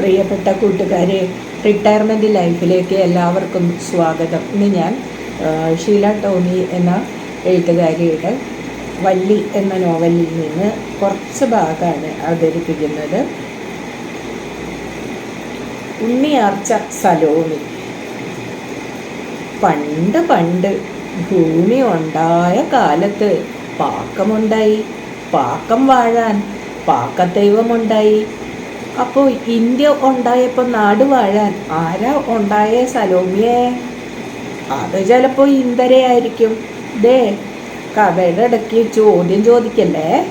പ്രിയപ്പെട്ട കൂട്ടുകാരെ റിട്ടയർമെന്റ് ലൈഫിലേക്ക് എല്ലാവർക്കും സ്വാഗതം. ഇന്ന് ഞാൻ ഷീല ടോമി എന്ന എഴുത്തുകാരിയുടെ വള്ളി എന്ന നോവലിൽ നിന്ന് കുറച്ച് ഭാഗമാണ് അവതരിപ്പിക്കുന്നത്. ഉണ്ണിയാർച്ച സലോമി. പണ്ട് പണ്ട് ഭൂമി ഉണ്ടായ കാലത്ത് പാക്കമുണ്ടായി പാക്കം വാഴാൻ പാക്കദൈവമുണ്ടായി അപ്പോൾ ഇന്ത്യ ഉണ്ടായപ്പോൾ നാട് വാഴാൻ ആരാ ഉണ്ടായ സലോമിയെ? അത് ചിലപ്പോൾ ഇന്ദരയായിരിക്കും ദേ കഥയുടെ ഇടയ്ക്ക് ചോദ്യം ചോദിക്കല്ലേ?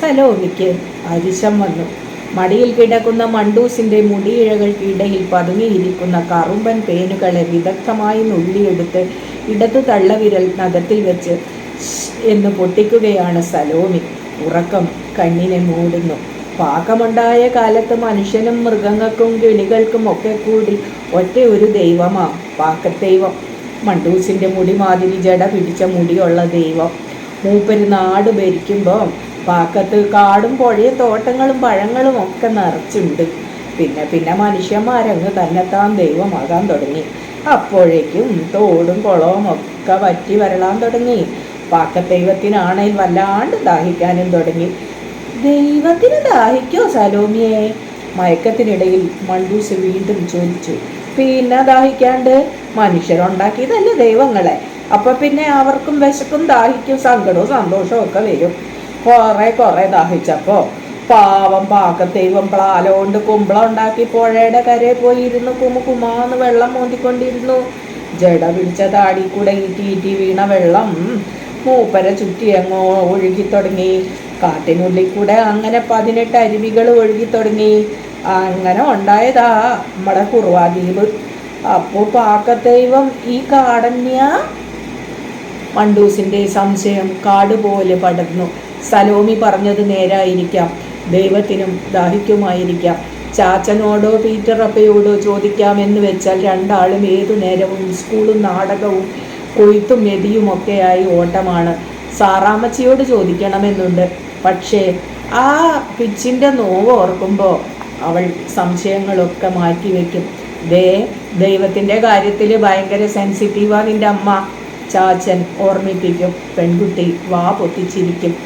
സലോമിക്ക് അരിശം വന്നു. മടിയിൽ കിടക്കുന്ന മണ്ടൂസിന്റെ മുടിയിഴകൾക്കിടയിൽ പതുങ്ങിയിരിക്കുന്ന കറുമ്പൻ പേനുകളെ വിദഗ്ധമായി നുള്ളിയെടുത്ത് ഇടതു തള്ളവിരൽ നഖത്തിൽ വെച്ച് എന്ന് പൊട്ടിക്കുകയാണ് സലോമി. ഉറക്കം കണ്ണിനെ മൂടുന്നു. പാകമുണ്ടായ കാലത്ത് മനുഷ്യനും മൃഗങ്ങൾക്കും ഗണികൾക്കും ഒക്കെ കൂടി ഒറ്റ ഒരു ദൈവമാ പാക്കദൈവം മണ്ടൂസിന്റെ മുടി മാതിരി ജട പിടിച്ച മുടിയുള്ള ദൈവം. മൂപ്പര് നാട് ഭരിക്കുമ്പോൾ പാക്കത്ത് കാടും പുഴയും തോട്ടങ്ങളും പഴങ്ങളും ഒക്കെ നിറച്ചുണ്ട്. പിന്നെ പിന്നെ മനുഷ്യന്മാരങ്ങ് തന്നെത്താൻ ദൈവമാകാൻ തുടങ്ങി. അപ്പോഴേക്കും തോടും കുളവും ഒക്കെ വറ്റി വരളാൻ തുടങ്ങി. പാക്കദൈവത്തിനാണേൽ വല്ലാണ്ട് ദാഹിക്കാനും തുടങ്ങി. ദൈവത്തിന് ദാഹിക്കോ സലോമിയെ? മയക്കത്തിനിടയിൽ മണ്ടൂസ് വീണ്ടും ചോദിച്ചു പിന്നെ ദാഹിക്കാണ്ട് മനുഷ്യരുണ്ടാക്കിയതല്ലേ ദൈവങ്ങളെ? അപ്പൊ പിന്നെ അവർക്കും വിശക്കും ദാഹിക്കും സങ്കടവും സന്തോഷവും ഒക്കെ വരും. കുറെ കുറെ ദാഹിച്ചപ്പോ പാവം പാക്കദൈവം പ്ലാലോണ്ട് കുമ്പളം ഉണ്ടാക്കി പുഴയുടെ കരയിൽ പോയിരുന്നു കുമുകുമാന്ന് കുമു കുമാന്ന് വെള്ളം മോന്തിക്കൊണ്ടിരുന്നു. ജട പിടിച്ച താടി കൂടെ ഈ തീറ്റി വീണ വെള്ളം മൂപ്പരെ ചുറ്റി എങ്ങോ ഒഴുകി തുടങ്ങി. കാട്ടിനുള്ളിൽ കൂടെ അങ്ങനെ പതിനെട്ട് അരുവികൾ ഒഴുകി തുടങ്ങി. അങ്ങനെ ഉണ്ടായതാ നമ്മുടെ കുറുവാദ്വീപ്. അപ്പോൾ പാക്കദൈവം ഈ കാടന്യ മണ്ടൂസിന്റെ സംശയം കാട് പോലെ പടർന്നു. സലോമി പറഞ്ഞത് നേരായിരിക്കാം. ദൈവത്തിനും ദാഹിക്കുമായിരിക്കാം. ചാച്ചനോടോ പീറ്റർ അപ്പയോടോ ചോദിക്കാമെന്ന് വെച്ചാൽ രണ്ടാളും ഏതു നേരവും സ്കൂളും നാടകവും കൊയ്ത്തും മെതിയുമൊക്കെയായി ഓട്ടമാണ്. സാറാമ്മച്ചിയോട് ചോദിക്കണമെന്നുണ്ട്. പക്ഷേ ആ പിച്ചിന്റെ നോവ് ഓർക്കുമ്പോൾ അവൾ സംശയങ്ങളൊക്കെ മാറ്റി വയ്ക്കും ദേ ദൈവത്തിന്റെ കാര്യത്തിൽ ഭയങ്കര സെൻസിറ്റീവാ നിന്റെ അമ്മ. ചാച്ചൻ ഓർമ്മിപ്പിക്കും. പെൺകുട്ടി വാ പൊത്തിച്ചിരിക്കും.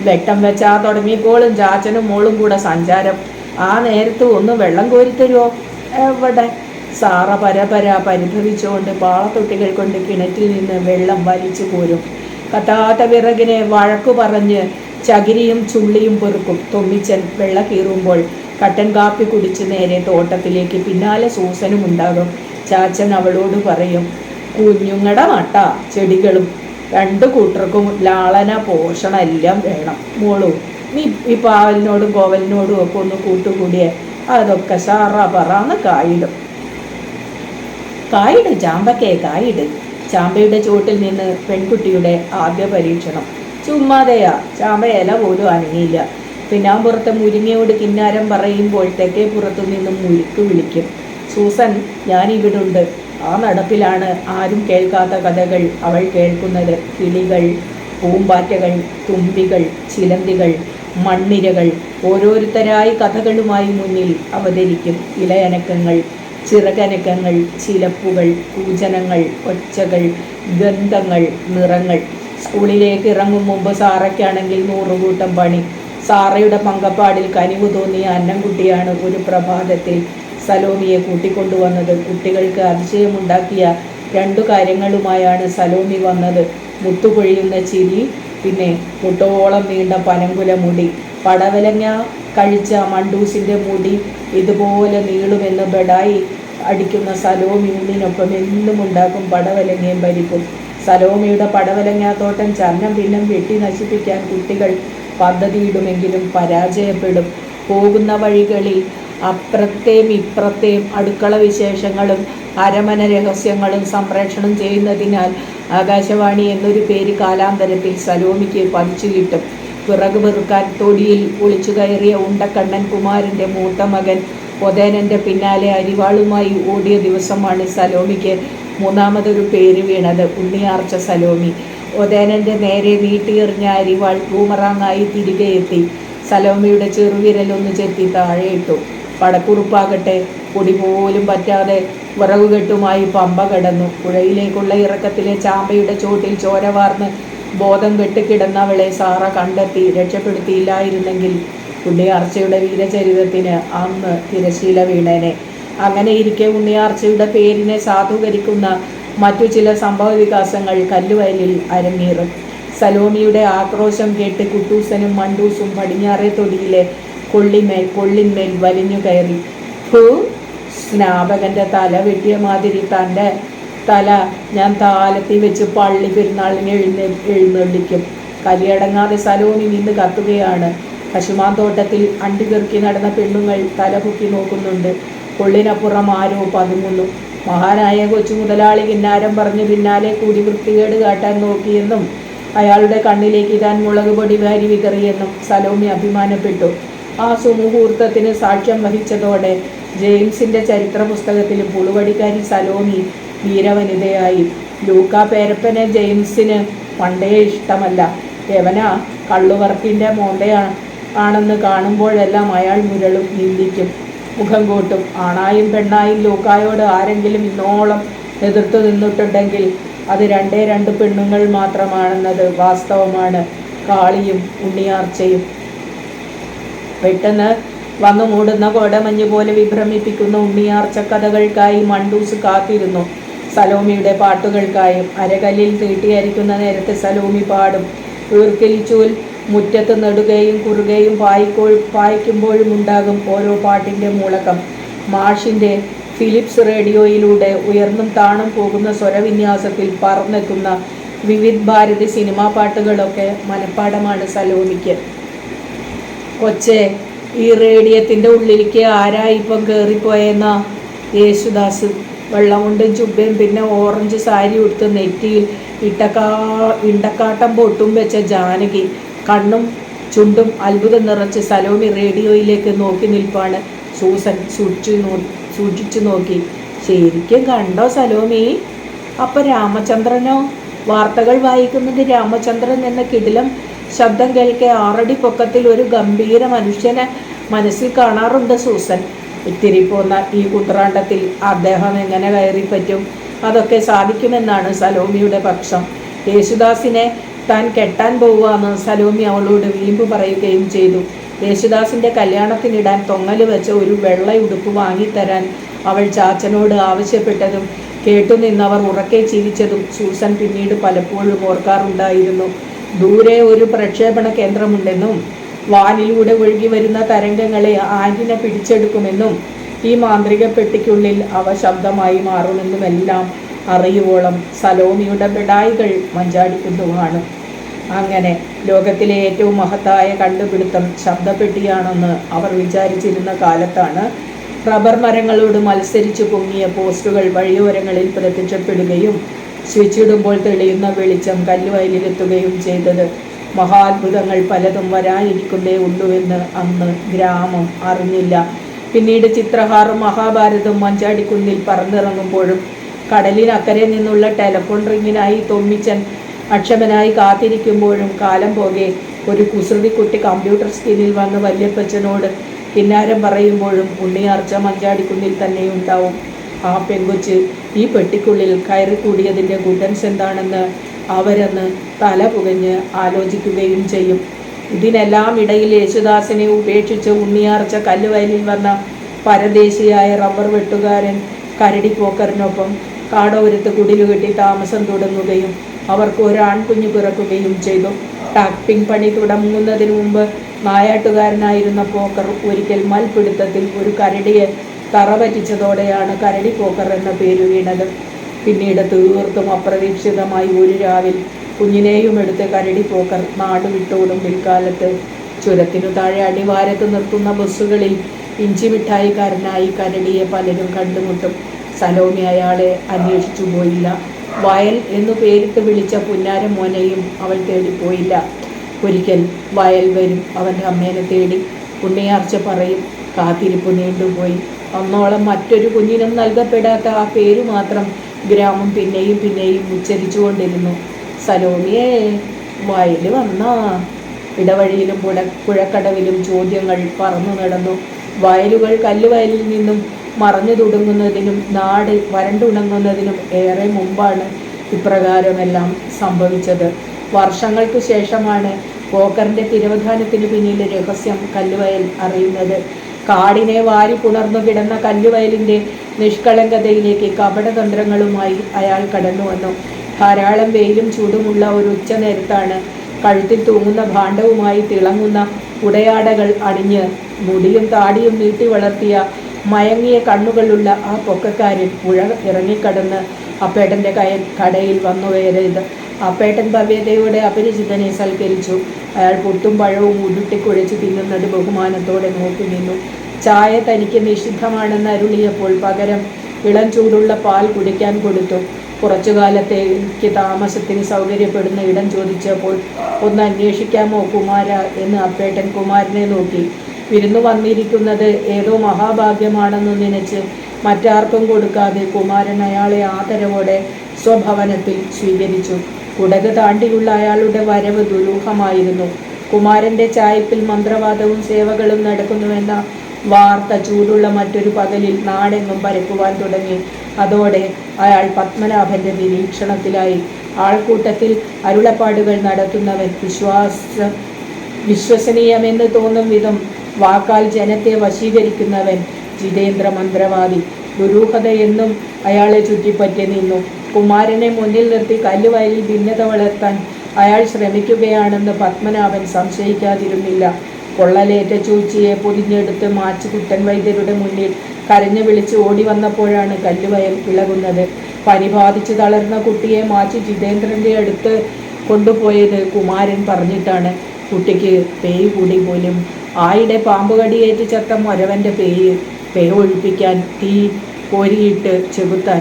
വെട്ടം വെച്ചാ തുടങ്ങിക്കോളും ചാച്ചനും മോളും കൂടെ സഞ്ചാരം. ആ നേരത്ത് ഒന്ന് വെള്ളം കോരിത്തരുമോ എവിടെ? സാറ പരപര പരിഭവിച്ചുകൊണ്ട് പാളത്തൊട്ടികൾ കൊണ്ട് കിണറ്റിൽ നിന്ന് വെള്ളം വലിച്ചു പോരും കത്താത്ത വിറകിനെ വഴക്കു പറഞ്ഞ് ചകിരിയും ചുള്ളിയും പെറുക്കും. തൊമ്മിച്ചൻ വെള്ള കീറുമ്പോൾ കട്ടൻ കാപ്പി കുടിച്ച് നേരെ തോട്ടത്തിലേക്ക് പിന്നാലെ സൂസനും ഉണ്ടാകും. ചാച്ചൻ അവളോട് പറയും കുഞ്ഞുങ്ങട മട്ട ചെടികളും രണ്ടു കൂട്ടർക്കും ലാളന പോഷണം എല്ലാം വേണം. മോളു നീ ഈ പാവലിനോടും കോവലിനോടും ഒക്കെ ഒന്ന് കൂട്ടുകൂടിയേ അതൊക്കെ സാറ പറന്ന് കായിടും. കായിട് ചാമ്പക്കേ കായിട്. ചാമ്പയുടെ ചുവട്ടിൽ നിന്ന് പെൺകുട്ടിയുടെ ആദ്യ പരീക്ഷണം. ചുമ്മാതെയാ. ചാമ്പ ഇല പോലും അനങ്ങിയില്ല. പിന്നാമ്പുറത്തെ മുരിങ്ങയോട് കിന്നാരം പറയുമ്പോഴത്തേക്കേ തെക്കേ പുറത്തു നിന്നും മുരുക്ക് വിളിക്കും. സൂസൻ ഞാൻ ഇവിടുണ്ട്. ആ നടപ്പിലാണ് ആരും കേൾക്കാത്ത കഥകൾ അവൾ കേൾക്കുന്നത്. കിളികൾ പൂമ്പാറ്റകൾ തുമ്പികൾ ചിലന്തികൾ മണ്ണിരകൾ ഓരോരുത്തരായി കഥകളുമായി മുന്നിൽ അവതരിക്കും ഇലയനക്കങ്ങൾ ചിറകനക്കങ്ങൾ ചിലപ്പുകൾ പൂജനങ്ങൾ ഒച്ചകൾ ഗന്ധങ്ങൾ നിറങ്ങൾ. സ്കൂളിലേക്ക് ഇറങ്ങും മുമ്പ് സാറയ്ക്കാണെങ്കിൽ നൂറുകൂട്ടം പണി. സാറയുടെ പങ്കപ്പാടിൽ കനിവ് തോന്നിയ അന്നംകുട്ടിയാണ് ഒരു പ്രഭാതത്തിൽ സലോമിയെ കൂട്ടിക്കൊണ്ടുവന്നത്. കുട്ടികൾക്ക് അതിശയമുണ്ടാക്കിയ രണ്ടു കാര്യങ്ങളുമായാണ് സലോമി വന്നത്. മുത്തുപൊഴിയുന്ന ചിരി പിന്നെ മുട്ടോളം നീണ്ട പനങ്കുല മുടി. പടവലങ്ങ കഴിച്ച മണ്ടൂസിന്റെ മുടി ഇതുപോലെ നീളുമെന്ന് ബെഡായി അടിക്കുന്ന സലോമി ഉണ്ണിനൊപ്പം എന്നും ഉണ്ടാക്കും പടവലങ്ങയും പരിപ്പും. സലോമിയുടെ പടവലങ്ങാത്തോട്ടം ചന്നം ഭിന്നം വെട്ടി നശിപ്പിക്കാൻ കുട്ടികൾ പദ്ധതിയിടുമെങ്കിലും പരാജയപ്പെടും. പോകുന്ന വഴികളിൽ അപ്പുറത്തെയും ഇപ്പുറത്തെയും അടുക്കള വിശേഷങ്ങളും അരമന രഹസ്യങ്ങളും സംപ്രേഷണം ചെയ്യുന്നതിനാൽ ആകാശവാണി എന്നൊരു പേര് കാലാന്തരത്തിൽ സലോമിക്ക് പതിച്ചു കിട്ടും പിറകു പെറുക്കാൻ തൊടിയിൽ ഒളിച്ചു കയറിയ ഉണ്ടക്കണ്ണൻ കുമാരന്റെ മൂത്ത മകൻ ഒതേനന്റെ പിന്നാലെ അരിവാളുമായി ഓടിയ ദിവസമാണ് സലോമിക്ക് മൂന്നാമതൊരു പേര് വീണത് ഉണ്ണിയാർച്ച സലോമി. ഒതേനന്റെ നേരെ നീട്ടിയെറിഞ്ഞ അരിവാൾ ബൂമറാങ്ങായി തിരികെ എത്തി. സലോമിയുടെ ചെറുവിരലൊന്ന് ചെത്തി താഴെയിട്ടു. പടക്കുറുപ്പാകട്ടെ പൊടി പോലും പറ്റാതെ വിറകുകെട്ടുമായി പമ്പ കടന്നു. പുഴയിലേക്കുള്ള ഇറക്കത്തിലെ ചാമ്പയുടെ ചോട്ടിൽ ചോര വാർന്ന് ബോധം കെട്ടിക്കിടന്നവളെ സാറ കണ്ടെത്തി രക്ഷപ്പെടുത്തിയില്ലായിരുന്നെങ്കിൽ പുണ്യാർച്ചയുടെ വീരചരിതത്തിന് അന്ന് തിരശീല വീണേനെ. അങ്ങനെ ഇരിക്കെ ഉണ്ണിയാർച്ചയുടെ പേരിനെ സാധൂകരിക്കുന്ന മറ്റു ചില സംഭവ വികാസങ്ങൾ കല്ലുവയലിൽ അരങ്ങേറും. സലോമിയുടെ ആക്രോശം കേട്ട് കുട്ടൂസനും മണ്ടൂസും പടിഞ്ഞാറേ തൊടിയിലെ കൊള്ളിമേൽ കൊള്ളിന്മേൽ വലിഞ്ഞു കയറി. ഹൂ സ്നാപകന്റെ തല വെട്ടിയ മാതിരി തന്റെ തല ഞാൻ താലത്തിൽ വെച്ച് പള്ളി പെരുന്നാളിന് എഴുന്നേ എഴുന്നള്ളിക്കും. കലിയടങ്ങാതെ സലോമി നിന്ന് കത്തുകയാണ്. കശുമാന്തോട്ടത്തിൽ അണ്ടികെറുക്കി നടന്ന പെണ്ണുങ്ങൾ തല പൊക്കി നോക്കുന്നുണ്ട്. കൊള്ളിനപ്പുറം ആരോ പതുങ്ങുന്നു. മഹാനായ കൊച്ചു മുതലാളി കിന്നാരം പറഞ്ഞ് പിന്നാലെ കൂടി വൃത്തികേട് കാട്ടാൻ നോക്കിയെന്നും അയാളുടെ കണ്ണിലേക്ക് താൻ മുളക് പൊടി വാരി വിതറിയെന്നും സലോമി അഭിമാനപ്പെട്ടു. ആ സുമുഹൂർത്തത്തിന് സാക്ഷ്യം വഹിച്ചതോടെ ജെയിംസിന്റെ ചരിത്ര പുസ്തകത്തിലും പുളുവടിക്കാരി സലോമി വീരവനിതയായി. ലൂക്ക പേരപ്പനെ ജെയിംസിന് പണ്ടേ ഇഷ്ടമല്ല. യവന കള്ളുവർക്കിന്റെ മോണ്ടയാണ് ആണെന്ന് കാണുമ്പോഴെല്ലാം അയാൾ മുരളും നിന്ദിക്കും. മുഖം കൂട്ടും ആണായും പെണ്ണായും ലൂക്കായോട് ആരെങ്കിലും ഇന്നോളം എതിർത്തു നിന്നിട്ടുണ്ടെങ്കിൽ അത് രണ്ടേ രണ്ട് പെണ്ണുങ്ങൾ മാത്രമാണെന്നത് വാസ്തവമാണ്. കാളിയും ഉണ്ണിയാർച്ചയും. പെട്ടെന്ന് വന്നു മൂടുന്ന കോടമഞ്ഞ് പോലെ വിഭ്രമിപ്പിക്കുന്ന ഉണ്ണിയാർച്ച കഥകൾക്കായി മണ്ടൂസ് കാത്തിരുന്നു. സലോമിയുടെ പാട്ടുകൾക്കായും അരകല്ലിൽ തീട്ടിയരിക്കുന്ന നേരത്തെ സലോമി പാടും. ഈർക്കിലിച്ചൂൽ മുറ്റത്ത് നെടുകയും കുറുകയും പായിക്കോ പായിക്കുമ്പോഴും ഉണ്ടാകും ഓരോ പാട്ടിന്റെ മൂളകം. മാഷിന്റെ ഫിലിപ്സ് റേഡിയോയിലൂടെ ഉയർന്നും താണും പോകുന്ന സ്വരവിന്യാസത്തിൽ പറന്നെത്തുന്ന വിവിധ് ഭാരതി സിനിമാ പാട്ടുകളൊക്കെ മനഃപ്പാടമാണ് സലോമിക്ക്. കൊച്ചെ ഈ റേഡിയത്തിന്റെ ഉള്ളിലേക്ക് ആരാ ഇപ്പം കയറിപ്പോയെന്ന യേശുദാസ് വെള്ളം കൊണ്ടും ചുബയും പിന്നെ ഓറഞ്ച് സാരി ഉടുത്ത് നെറ്റിയിൽ ഇട്ടക്കാ ഇണ്ടക്കാട്ടം പൊട്ടും വെച്ച ജാനകി. കണ്ണും ചുണ്ടും അത്ഭുതം നിറച്ച് സലോമി റേഡിയോയിലേക്ക് നോക്കി നിൽപ്പാണ്. സൂസൻ സൂക്ഷിച്ചു നോ സൂക്ഷിച്ചു നോക്കി. ശരിക്കും കണ്ടോ സലോമി? അപ്പൊ രാമചന്ദ്രനോ? വാർത്തകൾ വായിക്കുന്നത് രാമചന്ദ്രൻ എന്ന കിടിലം ശബ്ദം കേൾക്കെ ആറടി പൊക്കത്തിൽ ഒരു ഗംഭീര മനുഷ്യനെ മനസ്സിൽ കാണാറുണ്ട് സൂസൻ. ഇത്തിരി പോന്ന ഈ കുത്രാണ്ടത്തിൽ അദ്ദേഹം എങ്ങനെ കയറി പറ്റും അതൊക്കെ സാധിക്കുമെന്നാണ് സലോമിയുടെ പക്ഷം. യേശുദാസിനെ താൻ കെട്ടാൻ പോവുകയെന്ന് സലോമി അവളോട് വീമ്പ് പറയുകയും ചെയ്തു. യേശുദാസിന്റെ കല്യാണത്തിനിടാൻ തൊങ്ങൽ വെച്ച ഒരു വെള്ള ഉടുപ്പ് വാങ്ങിത്തരാൻ അവൾ ചാച്ചനോട് ആവശ്യപ്പെട്ടതും കേട്ടുനിന്നവർ ഉറക്കെ ചിരിച്ചതും സൂസൻ പിന്നീട് പലപ്പോഴും ഓർക്കാറുണ്ടായിരുന്നു. ദൂരെ ഒരു പ്രക്ഷേപണ കേന്ദ്രമുണ്ടെന്നും വാനിലൂടെ ഒഴുകി വരുന്ന തരംഗങ്ങളെ ആന്റിന പിടിച്ചെടുക്കുമെന്നും ഈ മാന്ത്രിക പെട്ടിക്കുള്ളിൽ അവ ശബ്ദമായി മാറുമെന്നുമെല്ലാം അറിയുവോളം സലോമിയുടെ പിടായികൾ മഞ്ചാടിക്കുന്നുമാണ് അങ്ങനെ ലോകത്തിലെ ഏറ്റവും മഹത്തായ കണ്ടുപിടുത്തം ശബ്ദപ്പെട്ടിയാണെന്ന് അവർ വിചാരിച്ചിരുന്ന കാലത്താണ് റബ്ബർ മരങ്ങളോട് മത്സരിച്ചു പൊങ്ങിയ പോസ്റ്റുകൾ വഴിയോരങ്ങളിൽ പ്രത്യക്ഷപ്പെടുകയും സ്വിച്ചിടുമ്പോൾ തെളിയുന്ന വെളിച്ചം കല്ലുവയലിലെത്തുകയും ചെയ്തത്. മഹാത്ഭുതങ്ങൾ പലതും വരാനിരിക്കുന്നേ ഉള്ളുവെന്ന് അന്ന് ഗ്രാമം അറിഞ്ഞില്ല. പിന്നീട് ചിത്രഹാറും മഹാഭാരതവും മഞ്ചാടിക്കുന്നിൽ പറന്നിറങ്ങുമ്പോഴും കടലിനക്കരെ നിന്നുള്ള ടെലഫോൺ റിങ്ങിനായി തൊമ്മിച്ചൻ അക്ഷമനായി കാത്തിരിക്കുമ്പോഴും കാലം പോകെ. ഒരു കുസൃതി കുട്ടി കമ്പ്യൂട്ടർ സ്ക്രീനിൽ വന്ന് വല്യപ്പച്ചനോട് കിന്നാരം പറയുമ്പോഴും ഉണ്ണിയാർച്ച മഞ്ചാടിക്കുന്നിൽ തന്നെ ഉണ്ടാവും ആ പെങ്കൊച്ച് ഈ പെട്ടിക്കുള്ളിൽ കയറിക്കൂടിയതിന്റെ ഗുഡൻസ് എന്താണെന്ന് അവരെന്ന് തല പുകഞ്ഞ് ആലോചിക്കുകയും ചെയ്യും. ഇതിനെല്ലാം ഇടയിൽ യേശുദാസിനെ ഉപേക്ഷിച്ച് ഉണ്ണിയാർച്ച കല്ലുവയലിൽ വന്ന പരദേശിയായ റബ്ബർ വെട്ടുകാരൻ കരടി പോക്കറിനൊപ്പം കാടോരത്ത് കുടിലുകെട്ടി താമസം തുടങ്ങുകയും അവർക്ക് ഒരു ആൺകുഞ്ഞു പിറക്കുകയും ചെയ്തു. ടാപ്പിംഗ് പണി തുടങ്ങുന്നതിന് മുമ്പ് നായാട്ടുകാരനായിരുന്ന പോക്കർ ഒരിക്കൽ മൽപിടുത്തത്തിൽ ഒരു കരടിയെ തറവറ്റിച്ചതോടെയാണ് കരടി പോക്കർ എന്ന പേര് വീണത്. പിന്നീട് തീർത്തും അപ്രതീക്ഷിതമായി ഒരു രാവിൽ കുഞ്ഞിനെയും എടുത്ത് കരടി പോക്കർ നാട് വിട്ടോടും പിൽക്കാലത്ത് ചുരത്തിനു താഴെ അടിവാരത്ത് നിർത്തുന്ന ബസ്സുകളിൽ ഇഞ്ചി മിഠായിക്കാരനായി കരടിയെ പലരും കണ്ടുമുട്ടും. സലോമി അയാളെ അന്വേഷിച്ചു പോയില്ല. വയൽ എന്നു പേരിട്ട് വിളിച്ച പുന്നാര മോനെയും അവൾ തേടിപ്പോയില്ല ഒരിക്കൽ വയൽ വരും അവന്റെ അമ്മേനെ തേടി. പുണ്യാർച്ച പറയും കാത്തിരിപ്പ് നീണ്ടുപോയി. അന്നോളം മറ്റൊരു കുഞ്ഞിനും നൽകപ്പെടാത്ത ആ പേര് മാത്രം ഗ്രാമം പിന്നെയും പിന്നെയും ഉച്ചരിച്ചുകൊണ്ടിരുന്നു. സലോമിയെ വയൽ വന്നാ. ഇടവഴിയിലും പുഴ പുഴക്കടവിലും ചോദ്യങ്ങൾ പറന്നു നടന്നു. വയലുകൾ കല്ലുവയലിൽ നിന്നും മറഞ്ഞു തുടങ്ങുന്നതിനും നാട് വരണ്ടുണങ്ങുന്നതിനും ഏറെ മുമ്പാണ് ഇപ്രകാരമെല്ലാം സംഭവിച്ചത്. വർഷങ്ങൾക്ക് ശേഷമാണ് പോക്കറിന്റെ തിരവധാനത്തിന് പിന്നിലെ രഹസ്യം കല്ലുവയൽ അറിയുന്നത്. കാടിനെ വാരി പുണർന്നു കിടന്ന കല്ലുവയലിന്റെ നിഷ്കളങ്കതയിലേക്ക് കപടതന്ത്രങ്ങളുമായി അയാൾ കടന്നു വന്നു. ധാരാളം വെയിലും ചൂടുമുള്ള ഒരു ഉച്ച നേരത്താണ് കഴുത്തിൽ തൂങ്ങുന്ന ഭാണ്ഡവുമായി തിളങ്ങുന്ന ഉടയാടകൾ അണിഞ്ഞ് മുടിയും താടിയും നീട്ടി വളർത്തിയ മയങ്ങിയ കണ്ണുകളുള്ള ആ പൊക്കക്കാരിൽ പുഴ ഇറങ്ങിക്കടന്ന് അപ്പേട്ടന്റെ കയ കടയിൽ വന്നു കയറിയത് അപ്പേട്ടൻ ഭവ്യതയോടെ അപരിചിതനെ സൽക്കരിച്ചു. അയാൾ പുട്ടും പഴവും ഉരുട്ടിക്കുഴച്ച് തിന്നുന്നത് ബഹുമാനത്തോടെ നോക്കി നിന്നു. ചായ തനിക്ക് നിഷിദ്ധമാണെന്ന് അരുളിയപ്പോൾ പകരം ഇളം ചൂടുള്ള പാൽ കുടിക്കാൻ കൊടുത്തു. കുറച്ചു കാലത്തേക്ക് താമസത്തിന് സൗകര്യപ്പെടുന്ന ഇടം ചോദിച്ചപ്പോൾ ഒന്ന് അന്വേഷിക്കാമോ കുമാര എന്ന് അപ്പേട്ടൻ കുമാരനെ നോക്കി. വിരുന്നു വന്നിരിക്കുന്നത് ഏതോ മഹാഭാഗ്യമാണെന്ന് നനച്ച് മറ്റാർക്കും കൊടുക്കാതെ കുമാരൻ അയാളെ ആദരവോടെ സ്വഭവനത്തിൽ സ്വീകരിച്ചു. കുടക് താണ്ടിയുള്ള അയാളുടെ വരവ് ദുരൂഹമായിരുന്നു. കുമാരന്റെ ചായ്പിൽ മന്ത്രവാദവും സേവകളും നടക്കുന്നുവെന്ന വാർത്ത ചൂടുള്ള മറ്റൊരു പകലിൽ നാടെങ്ങും പരക്കുവാൻ തുടങ്ങി. അതോടെ അയാൾ പത്മനാഭന്റെ നിരീക്ഷണത്തിലായി. ആൾക്കൂട്ടത്തിൽ അരുളപ്പാടുകൾ നടത്തുന്നവൻ വിശ്വാസ വിശ്വസനീയമെന്ന് തോന്നും വിധം വാക്കാൽ ജനത്തെ വശീകരിക്കുന്നവൻ ജിതേന്ദ്ര മന്ത്രവാദി. ദുരൂഹത എന്നും അയാളെ ചുറ്റിപ്പറ്റി നിന്നു. കുമാരനെ മുന്നിൽ നിർത്തി കല്ലുവയലിൽ ഭിന്നത വളർത്താൻ അയാൾ ശ്രമിക്കുകയാണെന്ന് പത്മനാഭൻ സംശയിക്കാതിരുന്നില്ല. പൊള്ളലേറ്റ ചൂച്ചിയെ പൊതിഞ്ഞെടുത്ത് മാച്ചുകുട്ടൻ വൈദ്യരുടെ മുന്നിൽ കരഞ്ഞു വിളിച്ച് ഓടി വന്നപ്പോഴാണ് കല്ലുവയൽ ഇളകുന്നത് പനി ബാധിച്ച് തളർന്ന കുട്ടിയെ മാച്ചു ജിതേന്ദ്രന്റെ അടുത്ത് കൊണ്ടുപോയത് കുമാരൻ പറഞ്ഞിട്ടാണ്. കുട്ടിക്ക് പേയ് കൂടി പോലും ആയിടെ പാമ്പുകടിയേറ്റ് ചത്ത മൊരവന്റെ പേയ് പേ ഒഴിപ്പിക്കാൻ തീ കോരിയിട്ട് ചെകുത്താൻ.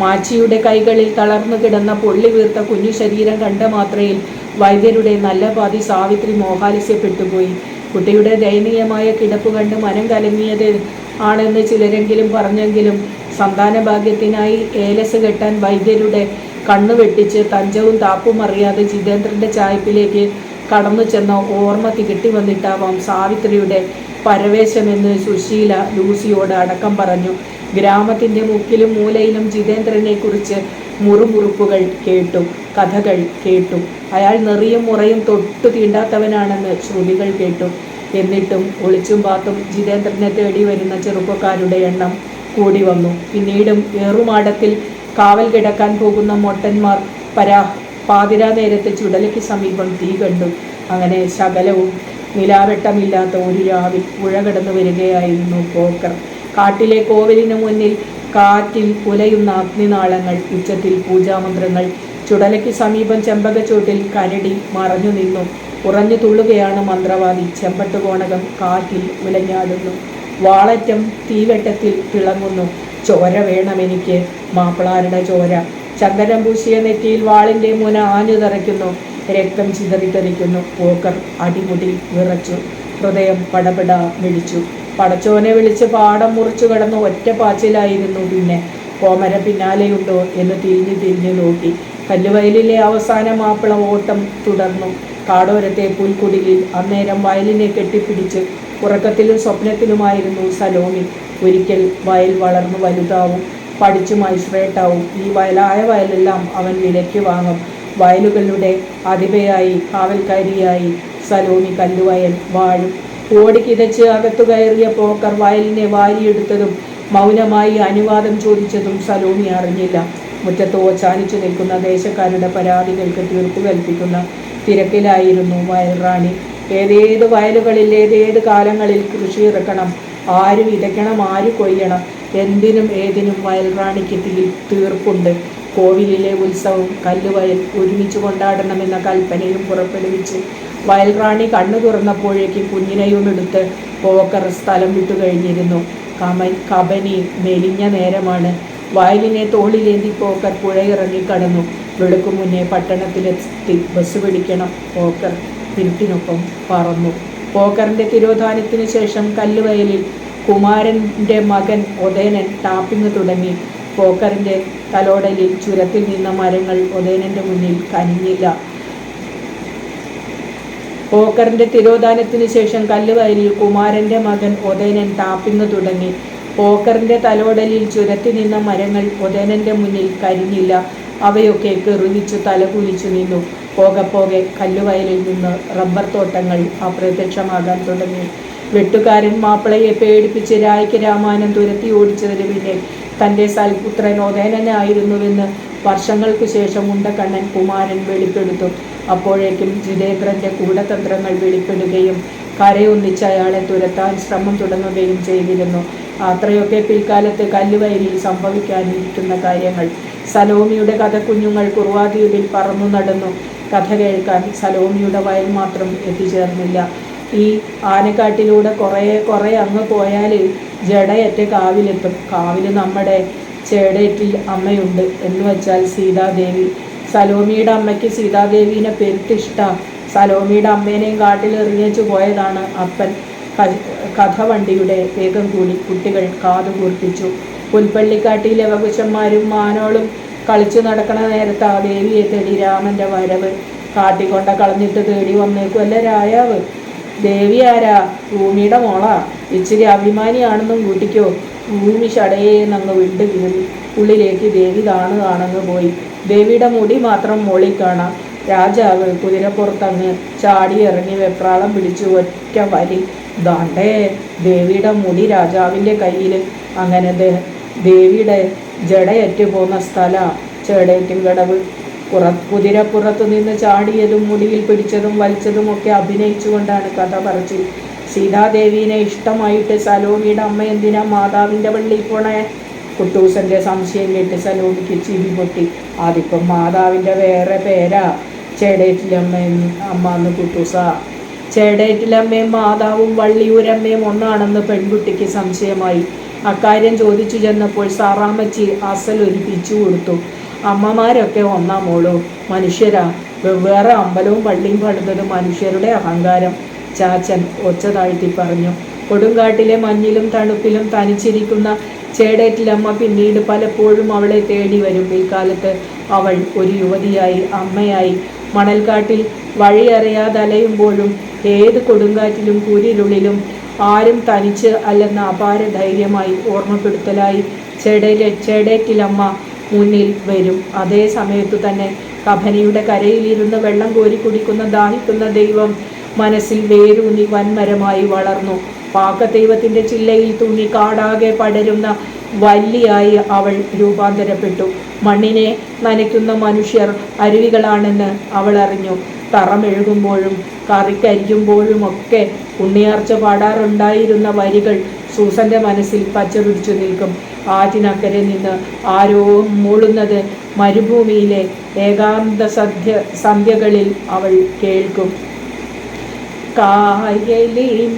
മാച്ചിയുടെ കൈകളിൽ തളർന്നു കിടന്ന പൊള്ളി വീർത്ത കുഞ്ഞു ശരീരം കണ്ട മാത്രയിൽ വൈദ്യരുടെ നല്ല പാതി സാവിത്രി മോഹാലസ്യപ്പെട്ടുപോയി. കുട്ടിയുടെ ദയനീയമായ കിടപ്പ് കണ്ട് മനം കലങ്ങിയത് ആണെന്ന് ചിലരെങ്കിലും പറഞ്ഞെങ്കിലും സന്താന ഭാഗ്യത്തിനായി ഏലസ് കെട്ടാൻ വൈദ്യരുടെ കണ്ണു വെട്ടിച്ച് തഞ്ചവും താപ്പും അറിയാതെ ജിതേന്ദ്രന്റെ ചായ്പിലേക്ക് കടന്നു ചെന്ന ഓർമ്മ തികട്ടി വന്നിട്ടാവാം സാവിത്രിയുടെ പരവേശമെന്ന് സുശീല ലൂസിയോട് അടക്കം പറഞ്ഞു. ഗ്രാമത്തിന്റെ മുക്കിലും മൂലയിലും ജിതേന്ദ്രനെ കുറിച്ച് മുറുമുറുപ്പുകൾ കേട്ടു കഥകൾ കേട്ടു. അയാൾ നെറിയും മുറയും തൊട്ടു തീണ്ടാത്തവനാണെന്ന് ശ്രുതികൾ കേട്ടു. എന്നിട്ടും ഒളിച്ചും പാത്തും ജിതേന്ദ്രനെ തേടി വരുന്ന ചെറുപ്പക്കാരുടെ എണ്ണം കൂടി വന്നു. പിന്നീടും ഏറുമാടത്തിൽ കാവൽ കിടക്കാൻ പോകുന്ന മൊട്ടന്മാർ പരാ പാതിരാ നേരത്തെ ചുടലയ്ക്ക് സമീപം തീ കണ്ടു അങ്ങനെ ശകലവും നിലാവെട്ടമില്ലാത്ത ഒരു രാവിൽ പുഴ കടന്നു വരികയായിരുന്നു പോക്കർ. കാട്ടിലെ കോവിലിനു മുന്നിൽ കാറ്റിൽ പുലയുന്ന അഗ്നിനാളങ്ങൾ ഉച്ചത്തിൽ പൂജാമന്ത്രങ്ങൾ ചുടലയ്ക്ക് സമീപം ചെമ്പകച്ചോട്ടിൽ കരടി മറഞ്ഞു നിന്നു. ഉറഞ്ഞു തുള്ളുകയാണ് മന്ത്രവാദി. ചെമ്പട്ടുകോണകം കാറ്റിൽ ഉലഞ്ഞാടുന്നു. വാളറ്റം തീവെട്ടത്തിൽ തിളങ്ങുന്നു. ചോര വേണമെനിക്ക് മാപ്പിളാരുടെ ചോര. ചന്ദനം പൂശിയ നെറ്റിയിൽ വാളിന്റെ മുന ആഞ്ഞു തറയ്ക്കുന്നു രക്തം ചിതറിത്തെറിക്കുന്നു. പോക്കർ അടിമുടി വിറച്ചു. ഹൃദയം പടപട മിടിച്ചു പടച്ചോനെ വിളിച്ച് പാടം മുറിച്ചു കടന്ന് ഒറ്റ പാച്ചിലായിരുന്നു പിന്നെ. കോമര പിന്നാലെയുണ്ടോ എന്ന് തിരിഞ്ഞു തിരിഞ്ഞു നോക്കി. കല്ലുവയലിലെ അവസാന മാപ്പിള ഓട്ടം തുടർന്നു. കാടോരത്തെ പുൽക്കുടിലിൽ അന്നേരം വയലിനെ കെട്ടിപ്പിടിച്ച് ഉറക്കത്തിലും സ്വപ്നത്തിലുമായിരുന്നു സലോമി. ഒരിക്കൽ വയൽ വളർന്നു വലുതാവും. പഠിച്ചു മജിസ്ട്രേറ്റാവും ഈ വയലായ വയലെല്ലാം അവൻ വിലയ്ക്ക് വാങ്ങും. വയലുകളുടെ അതിപയായി കാവൽക്കാരിയായി സലോമി കല്ലുവയൽ വാഴും. ഓടി കിതച്ച് അകത്തു കയറിയ പോക്കർ വയലിനെ വാരിയെടുത്തതും മൗനമായി അനുവാദം ചോദിച്ചതും സലോമി അറിഞ്ഞില്ല. മുറ്റത്ത് ഓച്ചാനിച്ചു നിൽക്കുന്ന ദേശക്കാരുടെ പരാതികൾക്ക് തീർപ്പു കൽപ്പിക്കുന്ന തിരക്കിലായിരുന്നു വയൽറാണി ഏതേത് വയലുകളിൽ ഏതേത് കാലങ്ങളിൽ കൃഷി ഇറക്കണം ആര് വിതയ്ക്കണം ആര് കൊയ്യണം എന്തിനും ഏതിനും വയൽറാണിക്ക് തീർപ്പുണ്ട്. കോവിലിലെ ഉത്സവം കല്ലുവയൽ ഒരുമിച്ച് കൊണ്ടാടണമെന്ന കൽപ്പനയും പുറപ്പെടുവിച്ച് വയൽറാണി കണ്ണു തുറന്നപ്പോഴേക്ക് കുഞ്ഞിനെയും എടുത്ത് പോക്കർ സ്ഥലം വിട്ടു കഴിഞ്ഞിരുന്നു. കമൻ കബനി മെലിഞ്ഞ നേരമാണ്. വയലിനെ തോളിലേന്തി പോക്കർ പുഴയിറങ്ങി കടന്നു. വെളുക്കു മുന്നേ പട്ടണത്തിലെത്തി ബസ് പിടിക്കണം. പോക്കർ തിരുത്തിനൊപ്പം പറന്നു. പോക്കറിന്റെ തിരോധാനത്തിനു ശേഷം കല്ലുവയലിൽ കുമാരന്റെ മകൻ ഒതേനൻ ടാപ്പിംഗ് തുടങ്ങി. പോക്കറിന്റെ തലോടലിൽ ചുരത്തിൽ നിന്ന മരങ്ങൾ ഒതേനന്റെ മുന്നിൽ കനിഞ്ഞില്ല. പോക്കറിന്റെ തിരോധാനത്തിനു ശേഷം കല്ലുവയലിൽ കുമാരന്റെ മകൻ ഒതേനൻ ടാപ്പിംഗ് തുടങ്ങി. പോക്കറിന്റെ തലോടലിൽ ചുരത്തി നിന്ന മരങ്ങൾ ഒതേനന്റെ മുന്നിൽ കരിഞ്ഞില്ല. അവയൊക്കെ കെറുതിച്ചു തലകുലിച്ചു നിന്നു. പോകെ പോകെ കല്ലുവയലിൽ നിന്ന് റബ്ബർ തോട്ടങ്ങൾ അപ്രത്യക്ഷമാകാൻ തുടങ്ങി. വെട്ടുകാരൻ മാപ്പിളയെ പേടിപ്പിച്ച് രായ്ക്ക് രാമായണം തുരത്തി ഓടിച്ചതിന് പിന്നെ തന്റെ സൽപുത്രൻ ഒതേനനായിരുന്നുവെന്ന് വർഷങ്ങൾക്കു ശേഷം ഉണ്ടക്കണ്ണൻ കുമാരൻ വെളിപ്പെടുത്തു. അപ്പോഴേക്കും ജിതേന്ദ്രന്റെ കൂടതന്ത്രങ്ങൾ വെളിപ്പെടുകയും കരയൊന്നിച്ച് അയാളെ തുരത്താൻ ശ്രമം തുടങ്ങുകയും ചെയ്തിരുന്നു. അത്രയൊക്കെ പിൽക്കാലത്ത് കല്ലുവയലിൽ സംഭവിക്കാനിരിക്കുന്ന കാര്യങ്ങൾ. സലോമിയുടെ കഥ കുഞ്ഞുങ്ങൾ കുറുവാദ്വീപിൽ പറന്നു നടന്നു. കഥ കേൾക്കാൻ സലോമിയുടെ വയൽ മാത്രം എത്തിച്ചേർന്നില്ല. ഈ ആനക്കാട്ടിലൂടെ കുറേ കുറേ അങ്ങ് പോയാൽ ജടയറ്റ കാവിലെത്തും കാവിൽ നമ്മുടെ ചേടേറ്റിൽ അമ്മയുണ്ട്. എന്ന് വെച്ചാൽ സീതാദേവി. സലോമിയുടെ അമ്മയ്ക്ക് സീതാദേവീനെ പെരുത്തിഷ്ട സലോമിയുടെ അമ്മേനെയും കാട്ടിൽ എറിഞ്ഞേച്ചു പോയതാണ് അപ്പൻ. കഥ വണ്ടിയുടെ വേഗം കൂടി കുട്ടികൾ കാതു കൂർപ്പിച്ചു. പുൽപ്പള്ളിക്കാട്ടിലെ വകുശന്മാരും മാനോളും കളിച്ചു നടക്കണ നേരത്ത് ആ ദേവിയെ തേടി രാമന്റെ വരവ്. കാട്ടിക്കൊണ്ട കളഞ്ഞിട്ട് തേടി വന്നേക്കുമല്ല രായാവ്? ദേവി ആരാ? ഭൂമിയുടെ മോളാ? ഇച്ചിരി അഭിമാനിയാണെന്നും കൂട്ടിക്കോ. ഭൂമി ഷടയേന്നങ്ങ് വിട്ട് കീറി ഉള്ളിലേക്ക് ദേവി താണു കാണങ്ങ് പോയി. ദേവിയുടെ മുടി മാത്രം മോളിൽ കാണാം. രാജാവ് കുതിരപ്പുറത്തങ്ങ് ചാടി ഇറങ്ങി വെപ്രാളം പിടിച്ചു ഒറ്റ വലി. ദാണ്ടേ ദേവിയുടെ മുടി രാജാവിന്റെ കയ്യിൽ അങ്ങനെ ദേവിയുടെ ജടയറ്റു പോകുന്ന സ്ഥല. ചേടേറ്റും കടവ്. പുറ കുതിരപ്പുറത്തു നിന്ന് ചാടിയതും മുടിയിൽ പിടിച്ചതും വലിച്ചതും ഒക്കെ അഭിനയിച്ചുകൊണ്ടാണ് കഥ പറച്ചിൽ. സീതാദേവീനെ ഇഷ്ടമായിട്ട് സലോമിയുടെ അമ്മ എന്തിനാ മാതാവിന്റെ പള്ളിയിൽ പോണേ? കുട്ടൂസന്റെ സംശയം കേട്ട് സലോമിക്ക് ചിരി പൊട്ടി. അതിപ്പം മാതാവിന്റെ വേറെ പേരാ? ചേടേറ്റിലമ്മ അമ്മ എന്ന് കുട്ടൂസ. ചേടേറ്റിലമ്മയും മാതാവും വള്ളിയൂരമ്മയും ഒന്നാണെന്ന് പെൺകുട്ടിക്ക് സംശയമായി. അക്കാര്യം ചോദിച്ചു ചെന്നപ്പോൾ സാറാമച്ചി അസൽ ഒരു പിച്ചു കൊടുത്തു. അമ്മമാരൊക്കെ ഒന്നാം മോളൂ? മനുഷ്യരാ. വെവ്വേറെ അമ്പലവും പള്ളിയും പണിതത് മനുഷ്യരുടെ അഹങ്കാരം. ചാച്ചൻ ഒച്ച പറഞ്ഞു. കൊടുങ്കാട്ടിലെ മഞ്ഞിലും തണുപ്പിലും തനിച്ചിരിക്കുന്ന ചേടേറ്റിലമ്മ പിന്നീട് പലപ്പോഴും അവളെ തേടി വരും. പിൽക്കാലത്ത് അവൾ ഒരു യുവതിയായി അമ്മയായി. മണൽക്കാട്ടിൽ വഴിയറിയാതെ അലയുമ്പോഴും ഏത് കൊടുങ്കാറ്റിലും കുരിരുള്ളിലും ആരും തനിച്ച് അല്ലെന്ന അപാര ധൈര്യമായി ഓർമ്മപ്പെടുത്തലായി ചേടയിലെ ചേടേറ്റിലമ്മ മുന്നിൽ വരും. അതേ സമയത്തു തന്നെ കഭനിയുടെ കരയിലിരുന്ന് വെള്ളം കോരി കുടിക്കുന്ന ദാഹിക്കുന്ന ദൈവം മനസ്സിൽ വേരൂന്നി വൻമരമായി വളർന്നു. പാക്കദൈവത്തിന്റെ ചില്ലയിൽ തൂങ്ങി കാടാകെ പടരുന്ന വല്ലിയായി അവൾ രൂപാന്തരപ്പെട്ടു. മണ്ണിനെ നനയ്ക്കുന്ന മനുഷ്യർ അരുവികളാണെന്ന് അവൾ അറിഞ്ഞു. തറമെഴുകുമ്പോഴും കറിക്കരിക്കുമ്പോഴും ഒക്കെ ഉണ്ണിയാർച്ച പാടാറുണ്ടായിരുന്ന വരികൾ സൂസന്റെ മനസ്സിൽ പച്ചപിടിച്ചു നിൽക്കും. ആറ്റിനക്കരെ നിന്ന് ആരോ മൂളുന്നത് മരുഭൂമിയിലെ ഏകാന്ത സന്ധ്യ സന്ധ്യകളിൽ അവൾ കേൾക്കും. കായലിനക്കരെ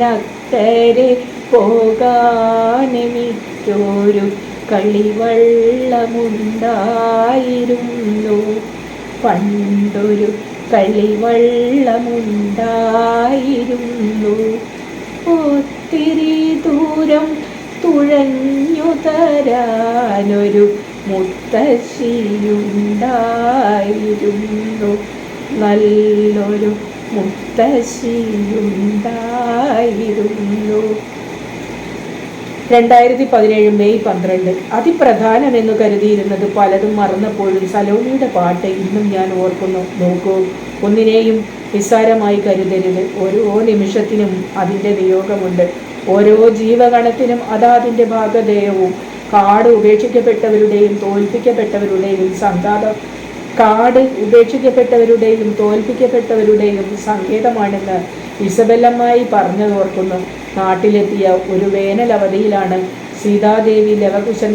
പോകാനെനിക്കൊരു കളിവള്ളമുണ്ടായിരുന്നു. പണ്ടൊരു കളിവള്ളമുണ്ടായിരുന്നു ഒത്തിരി ദൂരം തുഴഞ്ഞു തരാനൊരു മുത്തശ്ശിയുണ്ടായിരുന്നു. നല്ലൊരു മുത്തശ്ശിയുണ്ടായിരുന്നു. രണ്ടായിരത്തി പതിനേഴ് മെയ് പന്ത്രണ്ട്. അതിപ്രധാനമെന്ന് കരുതിയിരുന്നത് പലതും മറന്നപ്പോഴും സലോമിയുടെ പാട്ട് ഇന്നും ഞാൻ ഓർക്കുന്നു. നോക്കൂ ഒന്നിനെയും നിസ്സാരമായി കരുതരുത്. ഓരോ നിമിഷത്തിനും അതിന്റെ നിയോഗമുണ്ട് ഓരോ ജീവഗണത്തിനും അതാതിന്റെ ഭാഗധേയവും. കാട് ഉപേക്ഷിക്കപ്പെട്ടവരുടെയും തോൽപ്പിക്കപ്പെട്ടവരുടെയും സന്താത കാട് ഉപേക്ഷിക്കപ്പെട്ടവരുടെയും തോൽപ്പിക്കപ്പെട്ടവരുടെയും സങ്കേതമാണെന്ന് ഇസബെല്ലമ്മായി പറഞ്ഞതോർക്കുന്നു. നാട്ടിലെത്തിയ ഒരു വേനൽ അവധിയിലാണ് സീതാദേവി ലവകുശൻ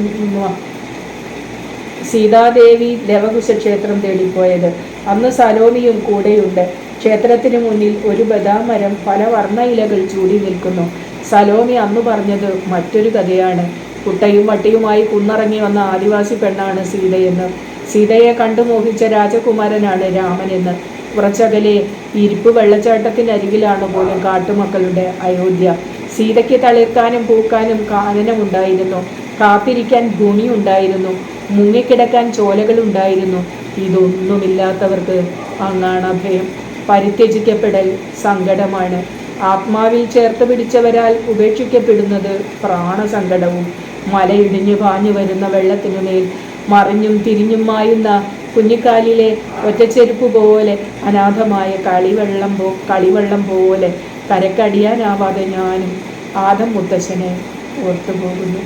സീതാദേവി ലവകുശ ക്ഷേത്രം തേടിപ്പോയത്. അന്ന് സലോമിയും കൂടെയുണ്ട്. ക്ഷേത്രത്തിന് മുന്നിൽ ഒരു ബദാം മരം പല വർണ ഇലകൾ ചൂടി നിൽക്കുന്നു. സലോമി അന്ന് പറഞ്ഞത് മറ്റൊരു കഥയാണ്. കുട്ടയും വട്ടിയുമായി കുന്നിറങ്ങി വന്ന ആദിവാസി പെണ്ണാണ് സീതയെന്ന്. സീതയെ കണ്ടു മോഹിച്ച രാജകുമാരനാണ് രാമനെന്ന്. കുറച്ചകലെ ഇരിപ്പ് വെള്ളച്ചാട്ടത്തിനരികിലാണ് പോലും കാട്ടുമക്കളുടെ അയോധ്യ. സീതയ്ക്ക് തളിർക്കാനും പൂക്കാനും കാനനമുണ്ടായിരുന്നു. കാത്തിരിക്കാൻ ഭൂമിയുണ്ടായിരുന്നു. മുങ്ങിക്കിടക്കാൻ ചോലകളുണ്ടായിരുന്നു. ഇതൊന്നുമില്ലാത്തവർക്ക് അങ്ങാണ് അഭയം പരിത്യജിക്കപ്പെടൽ സങ്കടമാണ്. ആത്മാവിൽ ചേർത്ത് പിടിച്ചവരാൽ ഉപേക്ഷിക്കപ്പെടുന്നത് പ്രാണസങ്കടവും. മലയിടിഞ്ഞു പാഞ്ഞു വരുന്ന വെള്ളത്തിനുമേൽ മറിഞ്ഞും തിരിഞ്ഞും മായുന്ന കുഞ്ഞിക്കാലിലെ ഒറ്റച്ചെരുപ്പ് പോലെ അനാഥമായ കളിവെള്ളം പോ കളിവെള്ളം പോലെ കരക്കടിയാനാവാതെ ഞാനും ആദം മുത്തശ്ശനെ ഓർത്തുപോകുന്നു.